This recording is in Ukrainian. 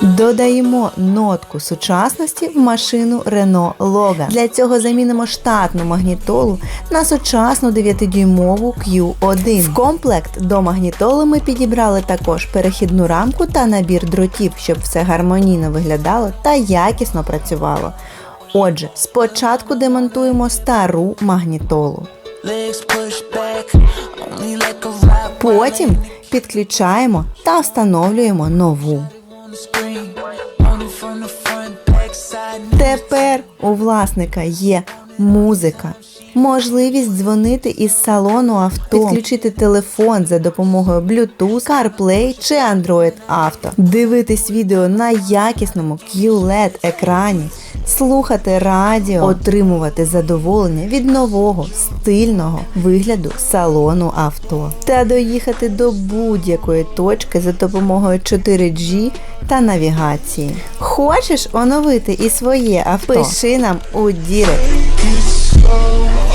Додаємо нотку сучасності в машину Renault Logan. Для цього замінимо штатну магнітолу на сучасну 9-дюймову Q1. В комплект до магнітоли ми підібрали також перехідну рамку та набір дротів, щоб все гармонійно виглядало та якісно працювало. Отже, спочатку демонтуємо стару магнітолу. Потім підключаємо та встановлюємо нову. Тепер у власника є музика, можливість дзвонити із салону авто, підключити телефон за допомогою Bluetooth, CarPlay чи Android Auto, дивитись відео на якісному QLED екрані, слухати радіо, отримувати задоволення від нового стильного вигляду салону авто та доїхати до будь-якої точки за допомогою 4G та навігації. Хочеш оновити і своє авто? Пиши нам у Дірект. It's so